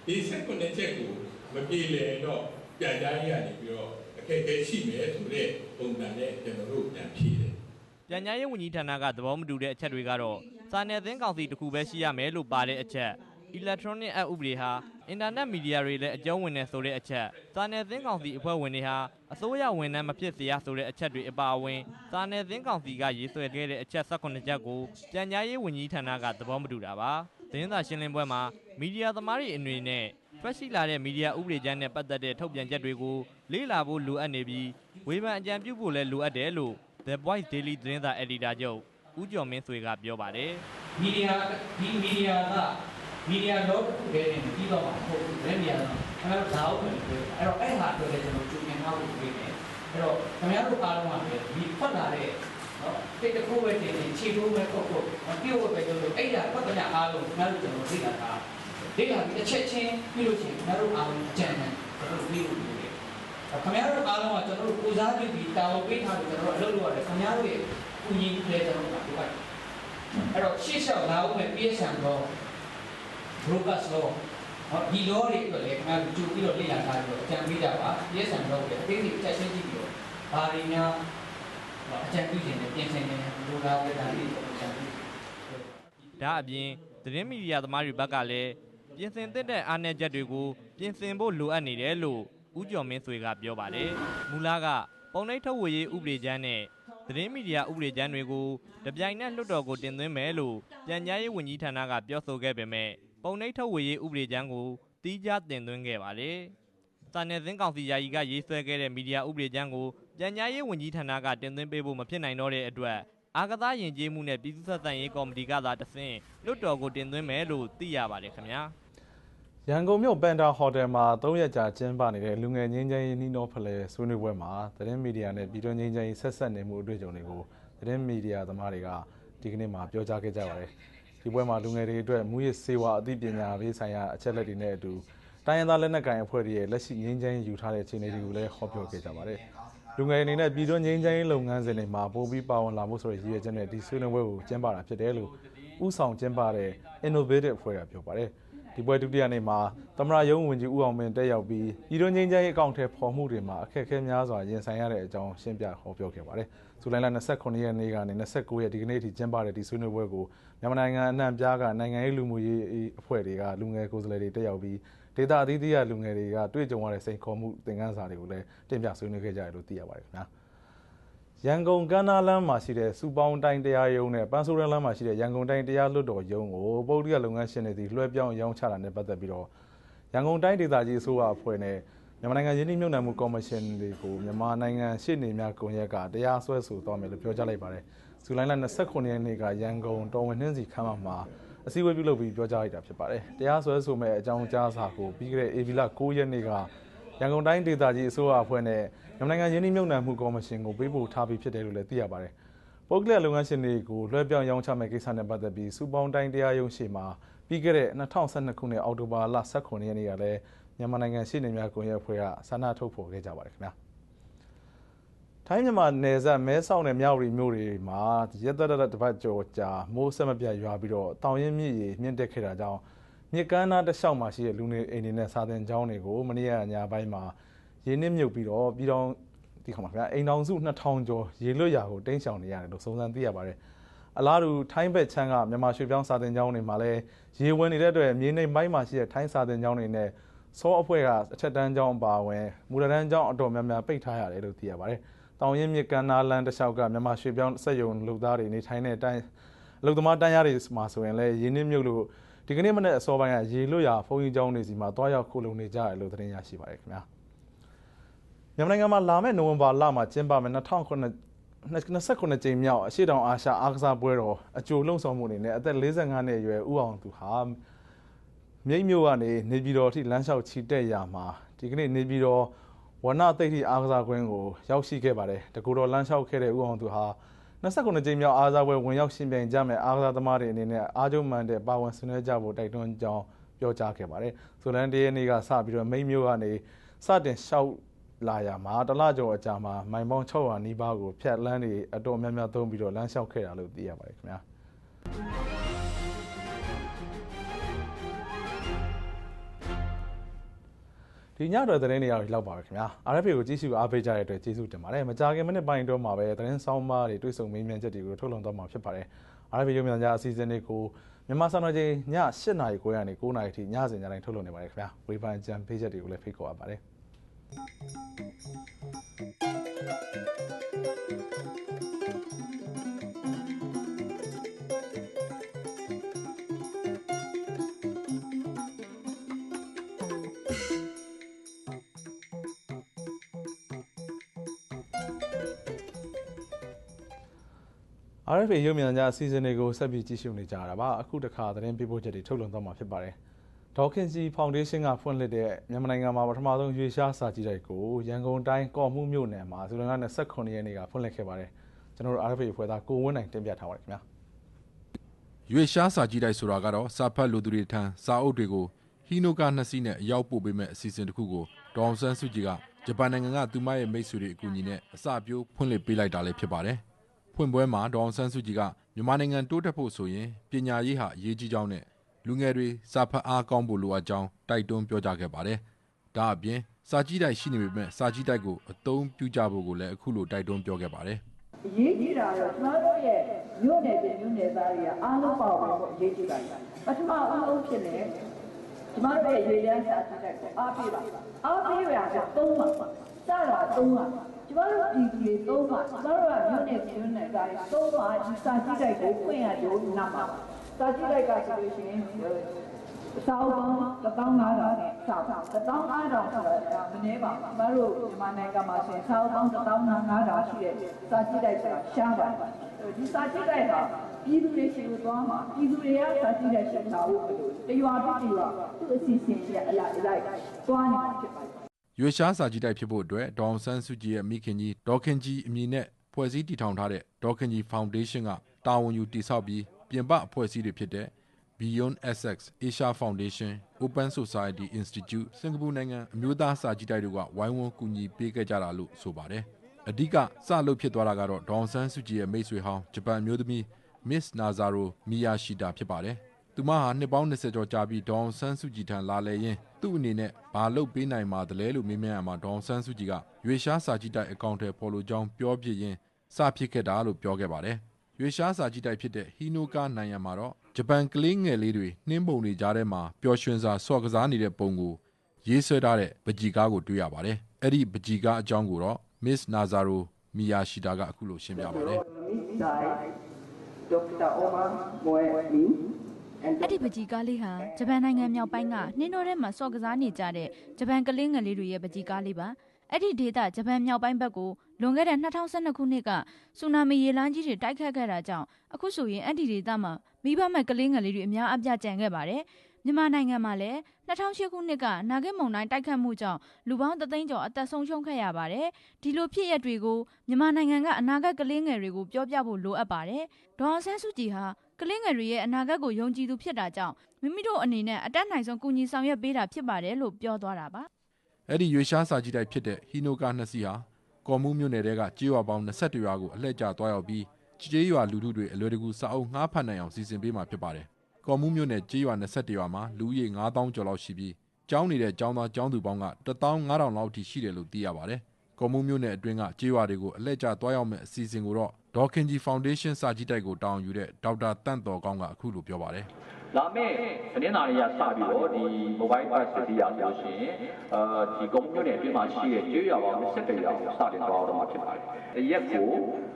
ဒီစက်ကွန်တဲ့ချက်ကိုမပြေလည်တော့ပြန်ကြားရေးကနေပြီးတော့အခက်အခဲရှိမယ်ဆိုတဲ့ပုံစံနဲ့ကျွန်တော်တို့ပြန်ဖြေတယ်။ပြန်ကြားရေးဝန်ကြီးဌာနကသဘောမတူတဲ့အချက်တွေကတော့ စာနယ်ဇင်းကောင်စီတစ်ခုပဲရှိရမယ်လို့ပါတဲ့အချက် electronic app ဥပဒေဟာအင်တာနက်မီဒီယာတွေလည်းအကျုံးဝင်နေဆိုတဲ့အချက်စာနယ်ဇင်းကောင်စီအဖွဲ့ဝင်တွေဟာအစိုးရဝန်ထမ်းမဖြစ်စေရဆိုတဲ့အချက်တွေအပါအဝင်စာနယ်ဇင်းကောင်စီကရေးဆွဲခဲ့တဲ့အချက်18ချက်ကိုပြန်ကြားရေးဝန်ကြီးဌာနကသဘောမတူတာပါသတင်းစာရှင်းလင်းပွဲမှာမီဒီယာသမားတွေအနေနဲ့ထွက်ရှိလာတဲ့မီဒီယာဥပဒေကြမ်းနဲ့ပတ်သက်တဲ့ထုတ်ပြန်ချက်တွေကိုလေ့လာဖို့လိုအပ်နေပြီးဝေဖန်အကြံပြုဖို့လည်းလိုအပ်တယ်လို့ The Voice Daily သတင်းစာအယ်ဒီတာချုပ် ဦးကျော်မင်းဆွေကပြောပါတယ်မီဒီယာဒီမီဒီယာကမီဒီယာလောတစ်ခုတည်းနဲ့ပြီးတော့မှာမဟုတ်ဘူးလည်းမီဒီယာတော့အဲတော့ဒါဟုတ်တယ်ပြောအဲ့တော့အဲ့ဟာအတွက်လည်းကျွန်တော်ကြိုတင်ထားဖို့ပြင်တယ်အဲ့တော့ခင်ဗျားတို့အားလုံးကလည်းဒီဖတ်လာတဲ့နော်တိတ်တစ်ခုပဲတင်နေခြေထိုးပဲပေါ့ပေါ့မပြုတ်ပဲကျွန်တော်အဲ့ဒါဖတ်တဲ့အားလုံးခင်ဗျားတို့ကျွန်တော်သိတာကဒီကဒီတစ်ချက်ချင်းပြုလို့ချင်းခင်ဗျားတို့အားလုံးအကြံဉာဏ်ကျွန်တော်ပြီးလို့ပြောတယ်ခင်ဗျားတို့အားလုံးကကျွန်တော်တို့ကိုစားပြုပြီးတာဝန်ပေးထားလို့ကျွန်တော်တို့အလုပ်လုပ်ရတယ်ခင်ဗျားတို့ရဲ့ ကုညီလည်းကျွန်တော်တို့ကဒီကအဲ့တော့ရှေ့လျှောက်လာဦးမယ်ပြေးဆံတော့ brokers law ဟောဒီ law တွေအတွက်လည်းခင်ဗျားတို့ကြိုပြီးတော့လေ့လာထားပြီးတော့အကြံပေးကြပါ yes and no ပဲအသေးစိတ်ချက်ရှင်းကြည့်ပြီးတော့ဘာတွေများအကြံပြုခြင်းနဲ့ပြင်ဆင်ခြင်းနဲ့လူသားပြည်သားတွေအကြံပြုဒါအပြင်သတင်းမီဒီယာသမားတွေဘက်ကလည်းပြင်ဆင်သင့်တဲ့အားနည်းချက်တွေကိုပြင်ဆင်ဖို့လိုအပ်နေတယ်လို့ဦးကျော်မင်းဆွေကပြောပါတယ်။မူလာကပုံနှိပ်ထုတ်ဝေရေးဥပဒေကြမ်းနဲ့ သတင်းမီဒီယာဥပဒေကြမ်းတွေကိုတပြိုင်နက်လွှတ်တော်ကိုတင်သွင်းမယ်လို့ပြန်ကြားရေးဝန်ကြီးဌာနကပြောဆိုခဲ့ပေမဲ့ပုံနှိပ်ထုတ်ဝေရေးဥပဒေကြမ်းကိုတီးခြားတင်သွင်းခဲ့ပါတယ်။စာနယ်ဇင်းကောင်စီယာယီကရေးဆွဲခဲ့တဲ့မီဒီယာဥပဒေကြမ်းကိုပြန်ကြားရေးဝန်ကြီးဌာနကတင်သွင်းပေးဖို့မဖြစ်နိုင်တော့တဲ့အတွက်အာကစားယဉ်ကျေးမှုနဲ့ပြည်သူ့ဆက်ဆံရေးကော်မတီကသာတဆင့်လွတ်တော်ကိုတင်သွင်းမယ်လို့သိရပါတယ်ခင်ဗျာ ရန်ကုန်မြို့ပန်တာဟိုတယ်မှာ၃ရက်ကြာကျင်းပနေတဲ့လူငယ်ငင်းချမ်းရေးနှီးနှောဖလှယ်ဆွေးနွေးပွဲမှာသတင်းမီဒီယာနဲ့ပြည်တွင်းငင်းချမ်းရေးဆက်ဆက်နေမှုအတွေ့အကြုံတွေကိုသတင်းမီဒီယာသမားတွေကဒီကနေ့မှာပြောကြားခဲ့ကြပါတယ်ဒီပွဲမှာလူငယ်တွေအတွက်မူရစ်စေဝါအသိပညာပေးဆိုင်ရာအချက်လက်တွေနဲ့အတူတိုင်းရင်းသားလက်နက်ကိုင်အဖွဲ့တွေရဲ့လက်ရှိငင်းချမ်းရေးယူထားတဲ့အခြေအနေတွေကိုလည်းဟောပြောခဲ့ကြပါတယ်လူငယ်အနေနဲ့ပြည်တွင်းငင်းချမ်းရေးလုပ်ငန်းစဉ်တွေမှာပိုပြီးပါဝင်လာဖို့ဆိုတဲ့ရည်ရွယ်ချက်နဲ့ဒီဆွေးနွေးပွဲကိုကျင်းပတာဖြစ်တယ်လို့ဥဆောင်ကျင်းပတဲ့ Innovative အဖွဲ့ကပြောပါတယ် ဒီပွဲဒုတိယနေ့မှာသမရယုံဝင်ကြီးဦးအောင်မင်းတက်ရောက်ပြီးပြည်တွင်းငင်းချမ်းရေးအကောင့်ထဲပေါ်မှုတွေမှာအခက်အခဲများစွာရင်ဆိုင်ရတဲ့အကြောင်းရှင်းပြဟောပြောခဲ့ပါတယ်ဇူလိုင်လ29ရက်နေ့ကနေ29ရက်ဒီကနေ့ထိကျင်းပတဲ့ဒီဆွေးနွေးပွဲကိုမြန်မာနိုင်ငံအနှံ့ပြားကနိုင်ငံရေးလူမှုရေးအဖွဲ့တွေကလူငယ်ကိုယ်စားလှယ်တွေတက်ရောက်ပြီးဒေတာအသီးသီးကလူငယ်တွေကတွေ့ကြုံရတဲ့စိန်ခေါ်မှုသင်ခန်းစာတွေကိုလည်းတင်ပြဆွေးနွေးခဲ့ကြတယ်လို့သိရပါတယ်ခင်ဗျာ ရန်ကုန်ကမ်းနားလမ်းမှာရှိတဲ့စူပေါင်းတိုင်းတရားရုံးနဲ့ပန်းဆိုးရလမ်းမှာရှိတဲ့ရန်ကုန်တိုင်းတရားလွှတ်တော်ရုံးကိုပုဂ္ဂလိကလုပ်ငန်းရှင်တွေစီလွှဲပြောင်းရောင်းချတာနဲ့ပတ်သက်ပြီးတော့ရန်ကုန်တိုင်းဒေသကြီးအစိုးရအဖွဲ့နဲ့မြန်မာနိုင်ငံရင်းနှီးမြှုပ်နှံမှုကော်မရှင်တွေကိုမြန်မာနိုင်ငံရှေ့နေများကွန်ရက်ကတရားစွဲဆိုသွားမယ်လို့ပြောကြားလိုက်ပါတယ်။ဇူလိုင်လ29ရက်နေ့ကရန်ကုန်တော်ဝင်နှင်းစီခမ်းမမှာအစည်းအဝေးပြုလုပ်ပြီးပြောကြားလိုက်တာဖြစ်ပါတယ်။တရားစွဲဆိုမဲ့အကြောင်းကြားစာကိုပြီးခဲ့တဲ့ဧပြီလ9ရက်နေ့က ရန်ကုန်တိုင်းဒေသကြီးအစိုးရအဖွဲ့နဲ့မြန်မာနိုင်ငံရင်းနှီးမြှုပ်နှံမှုကော်မရှင်ကိုပေးပို့ထားပြီးဖြစ်တယ်လို့လည်းသိရပါတယ်။ပုဂ္ဂလိကလုပ်ငန်းရှင်တွေကိုလွှဲပြောင်းရောင်းချမဲ့ကိစ္စနဲ့ပတ်သက်ပြီးစူပေါင်းတိုင်းတရားရုံးရှေ့မှာပြီးခဲ့တဲ့2012ခုနှစ်အောက်တိုဘာလ18ရက်နေ့ကလည်းမြန်မာနိုင်ငံရှေ့နေများကွန်ရက်အဖွဲ့ကဆန္ဒထုတ်ဖော်ခဲ့ကြပါတယ်ခင်ဗျာ။ထိုင်းမြန်မာနယ်စပ်မဲဆောက်နဲ့မြောက်ရီမြို့တွေမှာရက်သက်သက်တပတ်ကျော်ကြာမိုးဆက်မပြတ်ရွာပြီးတော့တောင်ရင်မြစ်ရေမြင့်တက်ခဲ့တာကြောင့် မြစ်ကမ်းနားတစ်လျှောက်မှာရှိတဲ့လူနေအိမ်တွေနဲ့စာသင်ကျောင်းတွေကိုမနေ့ကညပိုင်းမှာရေနစ်မြုပ်ပြီးတော့ပြည်တော်ဒီခါမှာခင်ဗျာအိမ်တောင်စု2000ကျော်ရေလွတ်ရာကိုတင်းရှောင်နေရတယ်လို့စုံစမ်းသိရပါတယ်။အလားတူထိုင်းဘက်ချမ်းကမြန်မာရွှေပြောင်းစာသင်ကျောင်းတွေမှာလည်းရေဝင်နေတဲ့အတွက်မြေနေပိုင်းမှာရှိတဲ့ထိုင်းစာသင်ကျောင်းတွေနဲ့စောအဖွဲ့ကအထက်တန်းကျောင်းအပါအဝင်မူလတန်းကျောင်းအတော်များများပိတ်ထားရတယ်လို့သိရပါတယ်။တောင်ရင်မြစ်ကမ်းနားလမ်းတစ်လျှောက်ကမြန်မာရွှေပြောင်းစက်ရုံလူသားတွေနေထိုင်တဲ့တိုင်းအလုံသမားတန်းရတွေမှာဆိုရင်လည်းရေနစ်မြုပ်လို့ ဒီကနေ့မနေ့အစောပိုင်းကရေလွတ်ရာဖုန်းကြီးကျောင်းတွေစီမှာတွားရောက်ခုလုံနေကြတယ်လို့သတင်းရရှိပါတယ်ခင်ဗျာ။မြန်မာနိုင်ငံမှာလာမယ့်နိုဝင်ဘာလမှာကျင်းပမယ့်2009 29ကြိမ်မြောက်အရှိတောင်အာရှအားကစားပွဲတော်အကြိုလုံဆောင်မှုအနေနဲ့အသက်45နှစ်အရွယ်ဦးအောင်သူဟာမြိတ်မြို့ကနေနေပြည်တော်ထိလမ်းလျှောက်ချီတက်ရာမှာဒီကနေ့နေပြည်တော်ဝနသိတိအားကစားကွင်းကိုရောက်ရှိခဲ့ပါတယ်တကူတော်လမ်းလျှောက်ခဲ့တဲ့ဦးအောင်သူဟာ 29ကြိမ်မြောက်အားကစားပွဲဝင်ရောက်ရှင်ပြိုင်ကြမယ်အားကစားသမားတွေအနေနဲ့အားကျုံမှန်တဲ့ပါဝင်ဆင်နွှဲကြဖို့တိုက်တွန်းကြောင်းပြောကြားခဲ့ပါတယ်ဆိုလန်တရက်နေ့ကစပြီးတော့မိတ်မြို့ကနေစတင်လျှောက်လာရမှာတလကျော်အကြာမှာမိုင်ပေါင်း600နီးပါးကိုဖြတ်လန်းတွေအတော်များများသုံးပြီးတော့လမ်းလျှောက်ခဲ့တာလို့သိရပါတယ်ခင်ဗျာ ဒီညတော့သတင်းတွေရလောက်ပါပဲခင်ဗျာ RFA ကိုကြည့်ရှုအားပေးကြတဲ့အတွက်ကျေးဇူးတင်ပါတယ်မကြခင်မိနစ်ပိုင်းတော့မှာပဲသတင်းဆောင်မတွေတွေ့ဆုံမေးမြန်းချက်တွေကိုထုတ်လွှင့်သွားမှာဖြစ်ပါတယ် RFA ရုံမြန်ကြအစီအစဉ်တွေကိုမြန်မာစံတော်ချိန်ည8:00နာရီခွဲကနေ9:00နာရီထိညစဉ်ညတိုင်းထုတ်လွှင့်နေပါတယ်ခင်ဗျာဝေဖန်ကြံပေးချက်တွေကိုလည်းဖိတ်ခေါ်အပ်ပါတယ်။ RFA ရုံမြန်ကြအစီအစဉ်တွေကိုဆက်ပြီးကြည့်ရှုနေကြတာပါအခုတခါသတင်းပေးပို့ချက်တွေထုတ်လွှင့်သွားမှာဖြစ်ပါတယ်ဒေါခင်စီဖောင်ဒေးရှင်းကဖွင့်လှစ်တဲ့မြန်မာနိုင်ငံမှာပထမဆုံးရွေရှားစာကြည့်တိုက်ကိုရန်ကုန်တိုင်းကော့မှုမြို့နယ်မှာဇူလိုင်လ29ရက်နေ့ကဖွင့်လှစ်ခဲ့ပါတယ်ကျွန်တော်တို့ RFA ဖွဲ့သားကိုဝင်းနိုင်တင်ပြထားပါတယ်ခင်ဗျာရွေရှားစာကြည့်တိုက်ဆိုတာကတော့စာဖတ်လူသူတွေထံစာအုပ်တွေကိုဟီနိုကာနှစ်စီးနဲ့အရောက်ပို့ပေးမဲ့အစီအစဉ်တစ်ခုကိုဒေါအောင်ဆန်းစုကြည်ကဂျပန်နိုင်ငံကသူမရဲ့မိတ်ဆွေတွေအကူအညီနဲ့အစပြိုးဖွင့်လှစ်ပေးလိုက်တာလည်းဖြစ်ပါတယ်။ ဖွင့်ပွဲမှာ ဒေါအောင်ဆန်းစုကြည်က မြန်မာနိုင်ငံတိုးတက်ဖို့ဆိုရင် ပညာရေးဟာ အရေးကြီးကြောင်းနဲ့ လူငယ်တွေ စာဖတ်အားကောင်းဖို့ လိုအပ်ကြောင်း တိုက်တွန်းပြောကြားခဲ့ပါတယ်။ဒါအပြင် စာကြည့်တိုက်ရှိနေပေမဲ့စာကြည့်တိုက်ကို အသုံးပြုကြဖို့ကိုလည်း အခုလို တိုက်တွန်းပြောခဲ့ပါတယ်။အရေးကြီးတာတော့ ကျွန်တော်တို့ရဲ့ မြို့နယ်ပြည်မြို့နယ်သားတွေက အားလုံးပါဝင်ဖို့ အရေးကြီးပါတယ် ပထမအဦးဆုံးဖြစ်နေကျွန်တော်တို့ရဲ့ ရေရန်စာစစ်တဲ့ကို အားပေးပါ အားပေးရတာသုံးပါ စတာသုံးပါ ကျွန်တော်တို့ပြည်ပြည်သုံးပါကျွန်တော်တို့ကမြို့နယ်ပြည်မြို့နယ်သားတွေသုံးပါဒီစာစစ်တဲ့ကိုဖွင့်ရကြိုးနာမှာစာစစ်တဲ့ကဆိုလို့ရှိရင်စာအုပ်ပေါင်း15000နဲ့စာ15000ဆိုတော့မနေပါဘူး။ကျမတို့မြန်မာနိုင်ငံမှာဆိုရင်စာအုပ်ပေါင်း15000ရှိတဲ့စာကြည့်တိုက်ဆိုတာရှားပါတယ်။ဒီစာကြည့်တိုက်ဟာပြည်သူတွေရှိလို့သွားမှာပြည်သူတွေကစာကြည့်တိုက်ရှင်းတာဟုတ်လို့တရွာတစ်ရွာသူ့အစီအစဉ်ရဲ့အလိုက်အလိုက်သွားနေတာဖြစ်ပါတယ်။ ရွေရှားစာကြီးတိုက်ဖြစ်ဖို့အတွက်ဒေါအောင်ဆန်းစုကြည်ရဲ့မိခင်ကြီးဒေါခင်ကြီးအမည်နဲ့ဖွဲ့စည်းတည်ထောင်ထားတဲ့ဒေါခင်ကြီးဖောင်ဒေးရှင်းကတာဝန်ယူတည်ဆောက်ပြီးပြင်ပအဖွဲ့အစည်းတွေဖြစ်တဲ့ Beyond Essex Asia Foundation Open Society Institute စင်ကာပူနိုင်ငံအမျိုးသားစာကြီးတိုက်တို့ကဝိုင်းဝန်းကူညီပေးခဲ့ကြတာလို့ဆိုပါတယ်။အဓိကစလုပ်ဖြစ်သွားတာကတော့ဒေါအောင်ဆန်းစုကြည်ရဲ့မိတ်ဆွေဟောင်းဂျပန်အမျိုးသမီး Miss Nazaro Miyashita ဖြစ်ပါတယ်။ သူမဟာနှစ်ပေါင်း20ကျော်ကြာပြီးဒေါအောင်ဆန်းစုကြည်ထံလာလဲရင်းသူ့အနေနဲ့ဘာလုပ်ပေးနိုင်မှာတလဲလို့မေးမြန်းရမှာဒေါအောင်ဆန်းစုကြည်ကရွေရှားစာကြည့်တိုက်အကောင့်ထဲပေါ်လိုကြောင်းပြောပြရင်းစဖြစ်ခဲ့တာလို့ပြောခဲ့ပါတယ်။ရွေရှားစာကြည့်တိုက်ဖြစ်တဲ့ဟီနိုကာနိုင်ရမှာတော့ဂျပန်ကလေးငယ်လေးတွေနှင်းပုံတွေကြားထဲမှာပျော်ရွှင်စွာဆော့ကစားနေတဲ့ပုံကိုရေးဆွဲထားတဲ့ပကြီကားကိုတွေ့ရပါတယ်။အဲ့ဒီပကြီကားအကြောင်းကိုတော့ Miss Nazaro Miyashita ကအခုလိုရှင်းပြပါတယ်။ Dr. Omar Moemin and အဲ့ဒီပကြီးကားလေးဟာဂျပန်နိုင်ငံမြောက်ပိုင်းကနှင်းတော်ထဲမှာစော့ကစားနေကြတဲ့ဂျပန်ကလေးငယ်လေးတွေရဲ့ပကြီးကားလေးပါအဲ့ဒီဒေတာဂျပန်မြောက်ပိုင်းဘက်ကိုလွန်ခဲ့တဲ့2012ခုနှစ်ကဆူနာမီရေလမ်းကြီးတွေတိုက်ခတ်ခဲ့တာကြောင့်အခုဆိုရင်အဲ့ဒီဒေတာမှာမိဘမဲ့ကလေးငယ်လေးတွေအများအပြားကြံခဲ့ပါတယ်မြန်မာနိုင်ငံမှာလည်း2008ခုနှစ်ကနာဂစ်မုန်တိုင်းတိုက်ခတ်မှုကြောင့်လူပေါင်းသသိန်းကျော်အသက်ဆုံးရှုံးခဲ့ရပါတယ်ဒီလိုဖြစ်ရပ်တွေကိုမြန်မာနိုင်ငံကအနာဂတ်ကလေးငယ်တွေကိုပြောပြဖို့လိုအပ်ပါတယ်ဒေါအောင်ဆန်းစုကြည်ဟာ ကလေးငယ်တွေရဲ့အနာဂတ်ကိုယုံကြည်သူဖြစ်တာကြောင့် မိမိတို့အနေနဲ့ အတက်နိုင်ဆုံး ကူညီဆောင်ရွက်ပေးတာဖြစ်ပါတယ်လို့ ပြောသွားတာပါ အဲ့ဒီရွေရှားစာကြီးတိုက်ဖြစ်တဲ့ ဟီနိုကာနှစ်စီးဟာ ကော်မှုမြို့နယ်တဲကကြေးရွာပေါင်း21ရွာကို အလှည့်ကျသွားရောက်ပြီးကြေးရွာလူထုတွေ အလွယ်တကူ စာအုပ်ငှားဖတ်နိုင်အောင် စီစဉ်ပေးမှာဖြစ်ပါတယ်။ကော်မှုမြို့နယ်ကြေးရွာ21ရွာမှာ လူဦးရေ9000ကျော်လောက်ရှိပြီး ကျောင်းနေတဲ့ ကျောင်းသား ကျောင်းသူပေါင်းက15000လောက်အထိ ရှိတယ်လို့ သိရပါတယ်။ ကော်မှုမြို့နယ်အတွင်းကကြေးရွာတွေကို အလှည့်ကျသွားရောက်မဲ့အစီအစဉ်ကိုတော့ ဒေါခင်ကြီးဖောင်ဒေးရှင်း စာကြီးတိုက်ကိုတောင်းယူတဲ့ ဒေါက်တာတန့်တော်ကောင်းက အခုလိုပြောပါတယ်။လာမယ့်သတင်းစာတွေကစပြီးတော့ ဒီ mobile bus စီးရဆိုလို့ရှိရင်အာဒီကွန်မြူနတီအတွင်းမှာရှိတဲ့ ကျေးရွာပေါင်း21ရွာကို စတင်သွားတော့မှာ ဖြစ်ပါတယ်။ဒီရက်ကို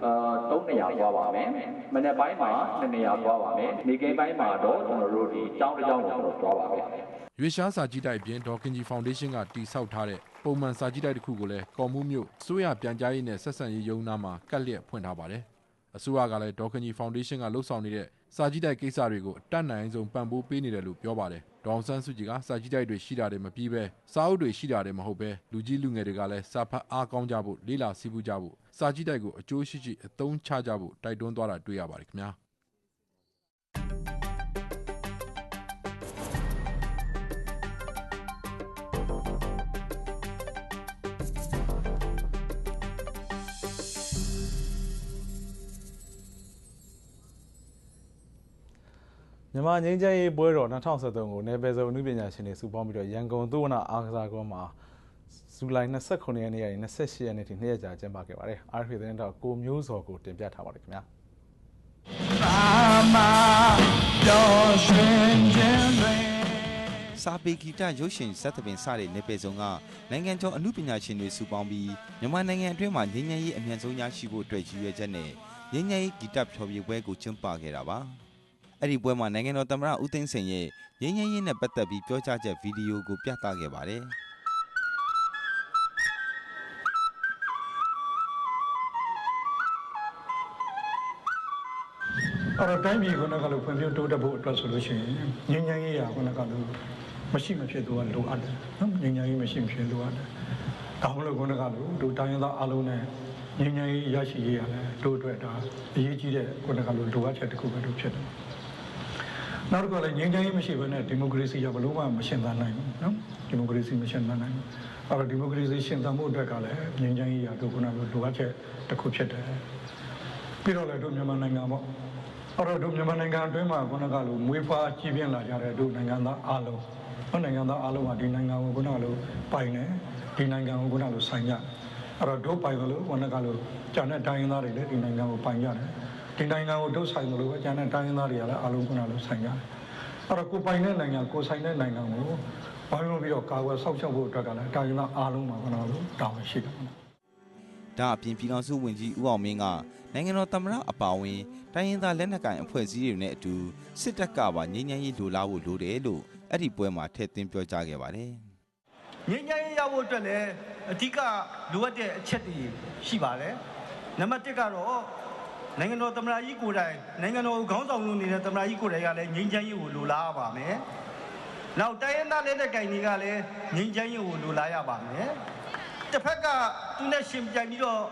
အာ3နေရာသွားပါမယ်။မနေ့ပိုင်းမှာ2နေရာသွားပါမယ်။နေ့ကင်းပိုင်းမှာတော့ ကျွန်တော်တို့ ဒီကျောင်းတစ်ကျောင်းကိုကျွန်တော်သွားပါမယ်။ ရွေရှားစာကြည့်တိုက်အပြင်ဒေါခင်ကြီးဖောင်ဒေးရှင်းကတည်ဆောက်ထားတဲ့ပုံမှန်စာကြည့်တိုက်တစ်ခုကိုလည်းကော်မှုမြို့အစိုးရပြန်ကြားရေးနဲ့ဆက်ဆံရေးယုံနာမှာကတ်လျက်ဖွင့်ထားပါတယ်။အစိုးရကလည်းဒေါခင်ကြီးဖောင်ဒေးရှင်းကလှုပ်ဆောင်နေတဲ့စာကြည့်တိုက်ကိစ္စတွေကိုအတက်နိုင်ဆုံးပံ့ပိုးပေးနေတယ်လို့ပြောပါတယ်။ဒေါအောင်ဆန်းစုကြည်ကစာကြည့်တိုက်တွေရှိတာတွေမပြီးပဲစာအုပ်တွေရှိတာတွေမဟုတ်ပဲလူကြီးလူငယ်တွေကလည်းစာဖတ်အားကောင်းကြဖို့လေးလာစီးပူးကြဖို့စာကြည့်တိုက်ကိုအကျိုးရှိရှိအသုံးချကြဖို့တိုက်တွန်းသွားတာတွေ့ရပါတယ်ခင်ဗျာ။ မြန်မာငင်းချမ်းရေးပွဲတော်2023ကိုနယ်ပယ်စုံအမှုပညာရှင်တွေစုပေါင်းပြီးတော့ရန်ကုန်သုဝနာအားကစားကွင်းမှာဇူလိုင်29ရက်နေ့ကနေ28ရက်နေ့ထိနှစ်ရက်ကြာကျင်းပခဲ့ပါတယ်။ RFA သတင်းတောက်ကိုမျိုးစောကိုတင်ပြထားပါတယ်ခင်ဗျာ။စာပေဂီတရုပ်ရှင်ဇက်သပင်စတဲ့နေပယ်စုံကနိုင်ငံကျော်အမှုပညာရှင်တွေစုပေါင်းပြီးမြန်မာနိုင်ငံအတွင်းမှာငြိမ်းချမ်းရေးအမြန်ဆုံးရရှိဖို့အတွက်ရည်ရွယ်ချက်နဲ့ငြိမ်းချမ်းရေးဂီတဖျော်ဖြေပွဲကိုကျင်းပခဲ့တာပါ အဲ့ဒီပွဲမှာနိုင်ငံတော်သမ္မတဦးသိန်းစိန်ရဲ့ငြိမ်းချမ်းရေးနဲ့ပတ်သက်ပြီးပြောကြားချက်ဗီဒီယိုကိုပြသခဲ့ပါတယ်အဲ့တော့တိုင်းပြည်ခုနကလို့ဖွံ့ဖြိုးတိုးတက်ဖို့အတွက်ဆိုလို့ရှိရင်ငြိမ်းချမ်းရေးရာခုနကလို့မရှိမဖြစ်တော့လိုအပ်တယ်နော်ငြိမ်းချမ်းရေးမရှိမဖြစ်လိုအပ်တယ်ဒါမှမဟုတ်ခုနကလို့တို့တိုင်းရင်းသားအလုံးနဲ့ငြိမ်းချမ်းရေးရရှိရေးရတယ်တို့အတွက်ဒါအရေးကြီးတဲ့ခုနကလို့လိုအပ်ချက်တစ်ခုပဲတို့ဖြစ်တယ် နောက်တစ်ခုလည်းငြိမ်းချမ်းရေးမရှိဘဲနဲ့ဒီမိုကရေစီရဘလို့မှမရှင်သန်နိုင်ဘူးနော်ဒီမိုကရေစီမရှင်သန်နိုင်ဘူးအဲ့တော့ဒီမိုကရေစီရှင်သန်မှုအတွက်ကလည်းငြိမ်းချမ်းရေးရတို့ခုနကလိုလိုအပ်ချက်တစ်ခုဖြစ်တယ်ပြီးတော့လည်းတို့မြန်မာနိုင်ငံပေါ့အဲ့တော့တို့မြန်မာနိုင်ငံအတွင်းမှာခုနကလိုမွေးဖွားကြီးပြင်းလာကြတဲ့တို့နိုင်ငံသားအားလုံးဟောနိုင်ငံသားအားလုံးကဒီနိုင်ငံကိုခုနကလိုပိုင်တယ်ဒီနိုင်ငံကိုခုနကလိုဆိုင်ကြအဲ့တော့တို့ပိုင်လို့ဝန်ကလို့ဂျာနဲ့တိုင်းရင်းသားတွေလည်းဒီနိုင်ငံကိုပိုင်ကြတယ် ဒီနိုင်ငံကိုတို့ဆိုင်လို့ပဲဂျာနဲ့တိုင်းရင်းသားတွေကလည်းအားလုံးခုနလိုဆိုင်ကြတယ်အဲ့တော့ကိုပိုင်တဲ့နိုင်ငံကိုဆိုင်တဲ့နိုင်ငံကိုဘာလို့ပြီးတော့ကာကွယ်ဆောက်ရှောက်ဖို့အတွက်ကလည်းတိုင်းရင်းသားအားလုံးမှာခုနလိုတာဝန်ရှိတယ်ဒါအပြင်ပြည်ထောင်စုဝန်ကြီးဦးအောင်မင်းကနိုင်ငံတော်သမ္မတအပါအဝင်တိုင်းရင်းသားလက်နက်ကိုင်အဖွဲ့အစည်းတွေနဲ့အတူစစ်တပ်ကပါငြိမ်းချမ်းရေးလိုလားဖို့လိုတယ်လို့အဲ့ဒီပွဲမှာထည့်သွင်းပြောကြားခဲ့ပါတယ်ငြိမ်းချမ်းရေးရဖို့အတွက်လည်းအဓိကလိုအပ်တဲ့အချက်တွေရှိပါတယ်နံပါတ်1ကတော့ နိုင်ငံတော်သမ္မတကြီးကိုယ်တိုင်နိုင်ငံတော်ကိုခေါင်းဆောင်လုပ်နေတဲ့သမ္မတကြီးကိုယ်တိုင်ကလည်းငြိမ်းချမ်းရေးကိုလိုလားရပါမယ်နောက်တိုင်းရင်းသားလက်နက်ကိုင်တွေကလည်းငြိမ်းချမ်းရေးကိုလိုလားရပါမယ်တစ်ဖက်ကသူနဲ့ရှင်ပြိုင်ပြီးတော့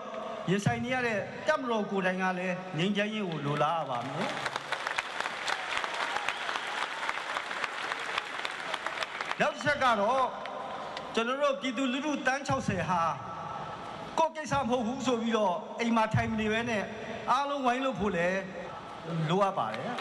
ရင်ဆိုင်နေရတဲ့တပ်မတော်ကိုယ်တိုင်ကလည်းငြိမ်းချမ်းရေးကိုလိုလားရပါမယ်နောက်တစ်ချက်ကတော့ကျွန်တော်တို့ပြည်သူလူထုတန်း60ဟာ ကိုယ်ကိစ္စမဟုတ်ဘူးဆိုပြီးတော့အိမ်မှာထိုင်မနေဘဲနဲ့အားလုံးဝိုင်းလို့ဖို့လဲလိုအပ်ပါတယ်အဲ့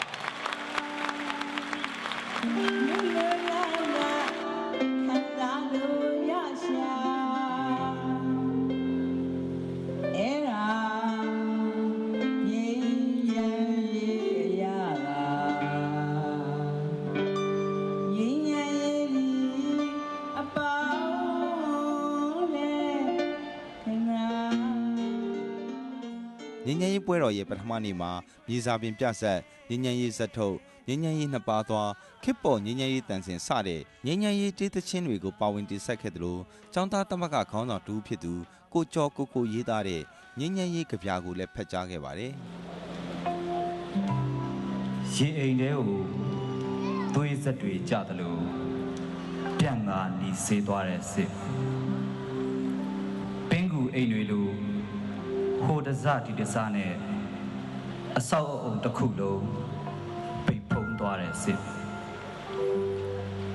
ငញ្ញရေးပွဲတော်ရဲ့ပထမနေ့မှာမြေစာပင်ပြဆက်ငញ្ញရေးဇက်ထုတ်ငញ្ញရေးနှစ်ပါးသွားခစ်ပေါ်ငញ្ញရေးတန်စင်စတဲ့ငញ្ញရေးတေးသချင်းတွေကိုပါဝင်တင်ဆက်ခဲ့သလိုចောင်းသားတမကခေါင်းဆောင်တူဖြစ်သူကိုကျော်ကိုကိုရေးသားတဲ့ငញ្ញရေးကြပြာကိုလည်းဖတ်ကြားခဲ့ပါတယ် ရင်အိမ်ထဲကိုသွေးဆက်တွေကြသလိုပြန့်ငါနီဆေးသွားတဲ့စစ်ပင်ကူအိမ်တွေလို ဟိုတစဒီတစနဲ့အဆောက်အအုံတစ်ခုလုံးပိတ်ဖုံးသွားတဲ့စစ်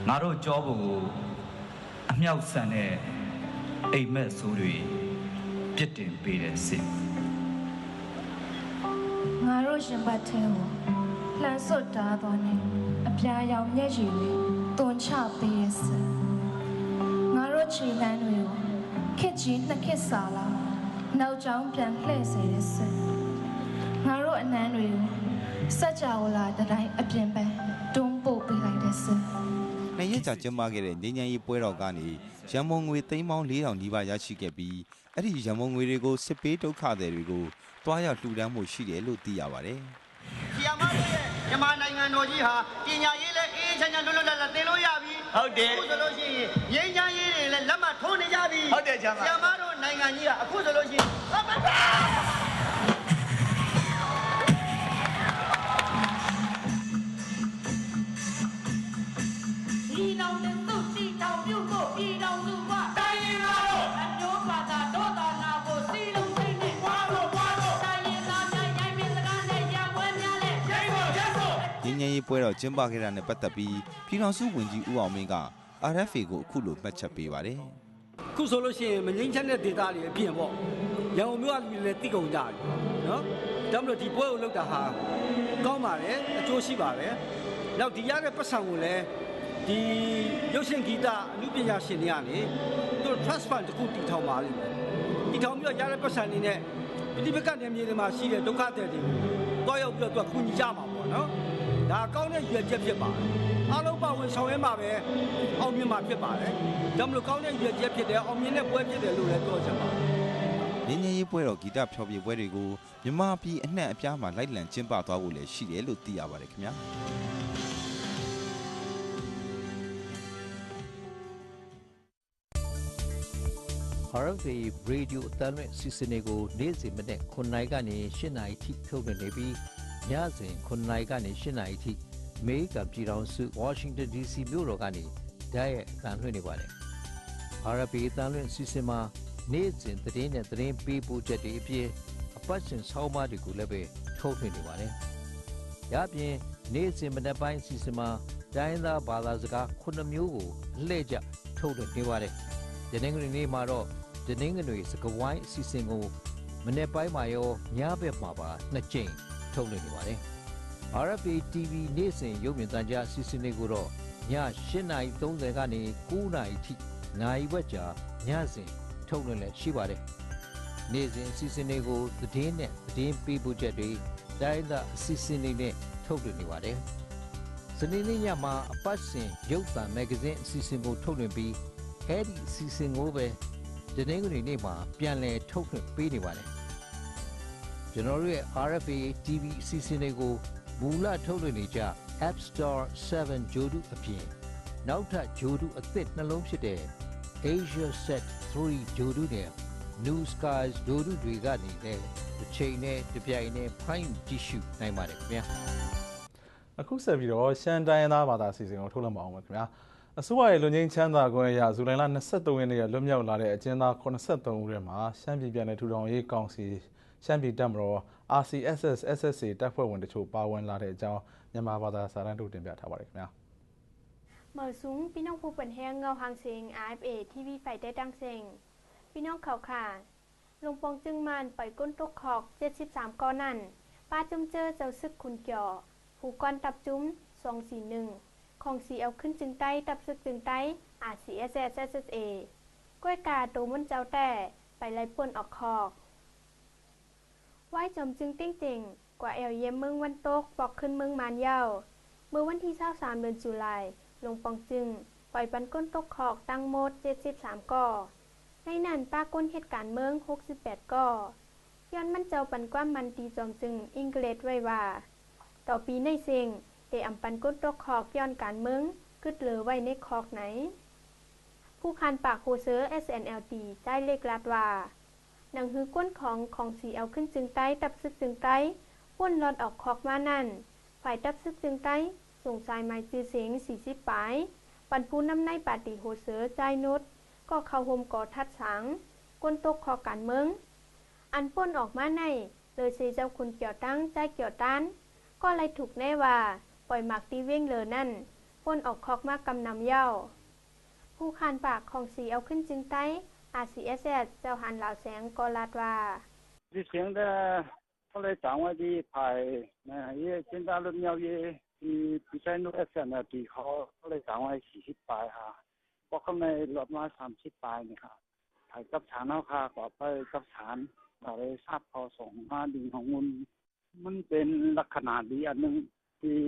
ငါတို့ကြောဖို့ကိုအမြောက်ဆန်တဲ့အိမ်မက်ဆိုးတွေပြစ်တင်ပေးတဲ့စစ်ငါတို့ရှင်ဘတ်ထဲကိုလှန်စွတ်တားသွားနေအပြာရောင်မျက်ရည်တွေတွန်ချပေးရစငါတို့ခြေနှမ်းတွေကိုခက်ကြီးနှစ်ခက်စာလာ နောက်ကျောင်းပြန်လှည့်စေရစငါတို့အနှမ်းတွေကိုစัจ java လာတတိုင်းအပြင်ပန်းတွန်းပို့ပေးလိုက်တဲ့စ နှစ်ရက်ကြာကျင်းပခဲ့တဲ့ငញ្ញရေးပွဲတော်ကနေရန်မုံငွေသိန်းပေါင်း4000နီးပါးရရှိခဲ့ပြီးအဲ့ဒီရန်မုံငွေတွေကိုစစ်ပေးဒုက္ခသည်တွေကိုတွားရောက်လှူဒန်းမှုရှိတယ်လို့သိရပါတယ် ဆီယမတို့ရဲ့မြန်မာနိုင်ငံတော်ကြီးဟာပညာရေးလည်းအေးချမ်းချမ်းလွတ်လွတ်လပ်လပ်သင်လို့ရပြီဟုတ်တယ်အခုဆိုလို့ရှိရင်ငြိမ်းချမ်းရေးတွေ လည်းလက်မှတ်ထိုးနေကြပြီဟုတ်တယ်ဂျာမဆီယမတို့နိုင်ငံကြီးကအခုဆိုလို့ရှိရင်ဟုတ်ပါပါဒီနောင်တဲ့သူတီတောင်ပြုတ်ဖို့ပြည်တော်စုကတိုင်းရင်းသားတို့အမျိုးဘာသာဒေါသနာကိုစီလုံးစိတ်နဲ့ဝါလို့ဝါလို့တိုင်းရင်းသားများရိုင်းမင်းစကားနဲ့ရံပွဲများနဲ့ရိတ်ဖို့ရက်ဖို့ငញ្ញရေးပွဲတော်ကျင်းပခဲ့တာနဲ့ပတ်သက်ပြီးပြည်ထောင်စုဝန်ကြီးဦးအောင်မင်းက RFA ကိုအခုလိုမှတ်ချက်ပေးပါတယ်ခုဆိုလို့ရှိရင်မငင်းချက်တဲ့ဒေတာတွေအပြင်ပေါ့ရန်ကုန်မြို့ကလူတွေလည်းတိကုန်ကြပြီနော်ဒါမှမဟုတ်ဒီပွဲကိုလုပ်တာဟာကောင်းပါတယ်အကျိုးရှိပါတယ်နောက်ဒီရတဲ့ပတ်စံကိုလည်းဒီရုပ်ရှင်ဂီတအမှုပညာရှင်တွေကနေသူတို့ trust fund တစ်ခုတည်ထောင်ပါလိမ့်မယ်တည်ထောင်ပြီးတော့ရတဲ့ပတ်စံတွေနဲ့ဒီဘက်ကနေမြေတွေမှာရှိတဲ့ဒုက္ခသည်တွေကိုတော့ရောက်ပြီးတော့သူကကူညီကြမှာပေါ့နော်ဒါကောင်းတဲ့ရွယ်ချက်ဖြစ်ပါတယ် အားလုံးပါဝင်ဆောင်ရွက်မှာပဲအောင်မြင်မှာဖြစ်ပါတယ်ဒါမှမဟုတ်ကောင်းတဲ့ရွယ်ချက်ဖြစ်တယ်အောင်မြင်တဲ့ပွဲဖြစ်တယ်လို့လည်းပြောချင်ပါတယ်ငញ្ញရေးပွဲတော်ဂီတဖျော်ဖြေပွဲတွေကိုမြန်မာပြည်အနှံ့အပြားမှာလိုက်လံကျင်းပသွားဖို့လည်းရှိတယ်လို့သိရပါတယ်ခင်ဗျာ RFA Radio အတန်းလွင့်စီစဉ်တွေကိုနေ့စဉ်မနေ့9နိုင်ကနေ10နိုင်ထိထုတ်လွှင့်နေပြီးညစဉ်9နိုင်ကနေ10နိုင်ထိ အမေရိကန်ပြည်ထောင်စု Washington DC မြို့တော်ကနေဓာတ်ရိုက်အတန်းလွှင့်နေပါတယ်။ RFA အတန်းလွင့်စီစဉ်မှာနေ့စဉ်သတင်းနဲ့သတင်းပေးပို့ချက်တွေအပြင်အပတ်စဉ်ဆောင်းပါးတွေကိုလည်းပဲထုတ်လွှင့်နေပါတယ်။ဒါ့အပြင်နေ့စဉ်မနေ့ပိုင်းစီစဉ်မှာတိုင်းသားဘာသာစကား9မျိုးကိုအလှည့်ကျထုတ်လွှင့်နေပါတယ်။ယနေ့ကနေ့မှာတော့ယနေ့ကနေ့စကဝိုင်းအစီအစဉ်ကိုမနေ့ပိုင်းမှာရောညဘက်မှာပါနှစ်ကြိမ်ထုတ်လွှင့်နေပါတယ်။ RFA TV နေ့စဉ်ရုပ်မြင်သံကြားအစီအစဉ်တွေကိုတော့ည8:30ကနေ9:00ထိနိုင်ဝက်ကြာညစဉ်ထုတ်လွှင့်လည်းရှိပါတယ်။နေ့စဉ်အစီအစဉ်တွေကိုသတင်းနဲ့သတင်းပေးပို့ချက်တွေတိုင်းသာအစီအစဉ်တွေနဲ့ထုတ်လွှင့်နေပါတယ်။စနေနေ့ညမှာအပတ်စဉ်ရုပ်သံမဂ္ဂဇင်းအစီအစဉ်ကိုထုတ်လွှင့်ပြီးအဲဒီအစီအစဉ်ကိုပဲဒီနေ့ကနေနေ့မှာပြန်လည်ထုတ်လွှင့်ပေးနေပါတယ်။ကျွန်တော်တို့ရဲ့ RFA TV အစီအစဉ်တွေကို မူလထုတ်လွှင့်နေကြ App Store 7 Jodu အပြင်နောက်ထပ် Jodu အသစ်နှလုံးဖြစ်တဲ့ Asia Set 3 Jodu နဲ့ New Skies Jodu တွေကနေလည်းတစ်ချိန်နဲ့တစ်ပြိုင်နဲ့ဖိုင်းကြည့်ရှုနိုင်ပါတယ်ခင်ဗျာအခုဆက်ပြီးတော့ရှမ်းတိုင်းရင်းသားဘာသာအစီအစဉ်ကိုထုတ်လွှင့်ပါအောင်ပါခင်ဗျာအစိုးရရဲ့လူငင်းချမ်းသာခွင့်အရဇူလိုင်လ23ရက်နေ့ကလွတ်မြောက်လာတဲ့အကျဉ်းသား83ဦးထဲမှာရှမ်းပြည်ပြည်နယ်ထူထောင်ရေးကောင်စီရှမ်းပြည်တပ်မတော် RCSS SSA တပ်ဖွဲ့ဝင်တချို့ပါဝင်လာတဲ့အကြောင်းမြန်မာဘာသာစာတမ်းထုတ်တင်ပြထားပါတယ်ခင်ဗျာ mở súng พี่น้องผู้เป็นแห้งเงาหางเสียง RFA ทีวีไฟได้ดังเสียงพี่น้องเขาค่ะลงปองจึงมันปล่อยก้นตกขอก 73ก้อนนั่นป้าจุ้มเจอเจ้าซึกคุณเกี่ยวผูกก้อนตับจุ้ม241 ของสีเอาขึ้นจึงใต้ตับซึกจึงใต้อาสี s s s s a ก้วยกาตูมันเจ้าแต่ไปไล่ป่วนออกคอก ไหว้จมจึงติ้งติงกว่าแอลเยี่ยมเมืองวันตกปอกขึ้นเมืองมานเย้าเมื่อวันที่23เดือนตุลาลงปองจึง ปล่อยปันก้นตกขอกตั้งหมด 73ก่อในนั้นป้าก้นเหตุการณ์เมือง 68ก่อย้อนมันเจ้าปันกว้ามมันตีจอมจึงอิงเกรดไว้ว่า ต่อปีในเซิงเดอำปันก้นตกขอกย้อนการเมืองกึดเหลือไว้ในคอกไหน ผู้คันปากโฮเซอร์ SNLT ได้เลขลัดว่า หนังฮือก้นของของสีเอาขึ้นจึงใต้ตับซึกจึงใต้ป้วนรอดออกคอกมานั่น ฝ่ายตับซึกจึงใต้ส่งสายไม้จือเสียงสีสิบปลาย ปันผู้นำในปาติโฮเสือใจนุดก็เข้าโฮมก่อทัดสัง ก้นตกคอการเมือง อันป้นออกมาใน เลยเสีเจ้าคุณเกี่ยวตั้งใจเกี่ยวต้าน ก็เลยถูกแน่ว่า ปล่อยหมักตีเว้งเลยนั่นป้นออกคอกมากกำนำเย้าผู้คานปากของสีเอาขึ้นจึงใต้ RCSS เจ้าหันเหล่าแสงกอลาดว่า 之前的后来掌握的牌，那也见到了庙也的比赛路 S 呢，最好后来掌握四十八哈，不过呢落มาสามสิบปลายนี่ค่ะถ่ายกับฐานเอาค่ะก็ไปกับฐานเราเลยทราบพอส่งมาดีของมันมันเป็นลักษณะดีอันหนึงที่